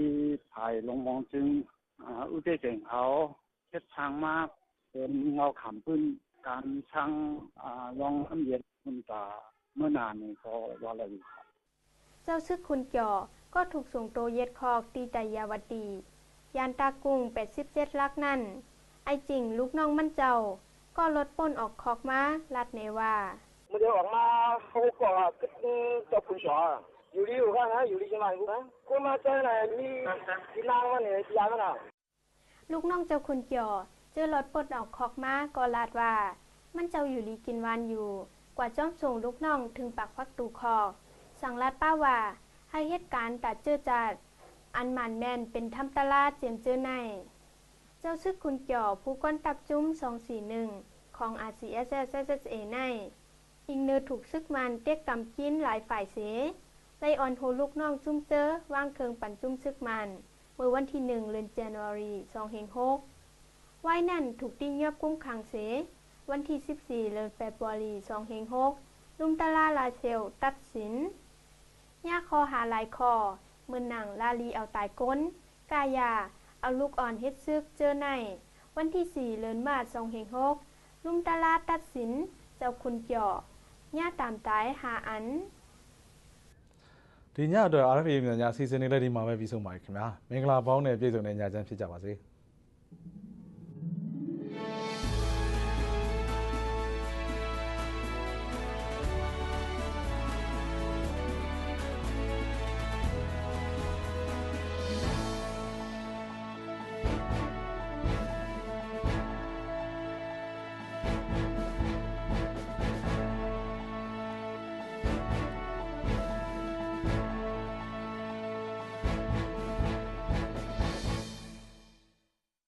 ถ่ายลงมองจึงอ่าอุเทศเสียงเขาเช็ดทางมากเป็นเงาขำพื้น การช่างลองอันเย็นคุณตาเมื่อนานนี้ก็วาลอยู่ครับ เจ้าชื่อคุณจ่อก็ถูกส่งโตเย็ดคอกตีใจยาวดียานตากุ้ง87ลักนั่น ไอจริงลูกน้องมันเจ้า ก็ลดป้นออกคอกมาลัดเนว่ามันเดี๋ยออกมาเขาก็กึศเจ้าคุณจออยู่ดีอยู่ข้างนะอยู่ดีใช่ไหมกูนะกูมาเจอไหนมีที่นางมันเนี่ยยามันอะลูกน้องเจ้าคุณจ่อ เจอรถปลดออกคอกมาก็ลาดว่า มันเจ้าอยู่ลีกินวานอยู่ กว่าจ้อมส่งลูกน้องถึงปากฟักตูคอก สั่งลาดป้าว่า ให้เหตุการณ์ตัดเจอจัด อันหมันแมนเป็นทำตลาดเจียมเจอใน เจ้าซึกคุณเกี่ยวผู้ก้นตับจุ้ม241ของ RCSS SSA ใน อิงเนอถูกซึกมันเต็กกำกินหลายฝ่ายเสไลออนโฮลูกน้องจุ้มเจอว่างเคิงปั่นจุ้มซึกมัน เมื่อวันที่1เดือนจันวารี206 ว่ายนั่นถูกติ้งยอบกุ้มขังเส วันที่ 14เดือนเฟบรุรี206ลุมตาลาลาเซล ตัดสินย่าคอหาหลายคอเมื่อหนังลาลีเอาตายก้น กายา เอาลูกอ่อนเฮ็ดซึกเจอใน วันที่ 4เดือนมาส206ลุมตาลาตัดสิน เจ้าคุณเจาะย่าตามตายหาอัน ဒီညအတွက် RFA မြန်မာညအစီအစဉ်လေးလည်းဒီမှာပဲပြီးဆုံးပါပြီခင်ဗျာမင်္ဂလာပေါင်းနဲ့ပြည့်စုံတဲ့ညချမ်းဖြစ်ကြပါစေ။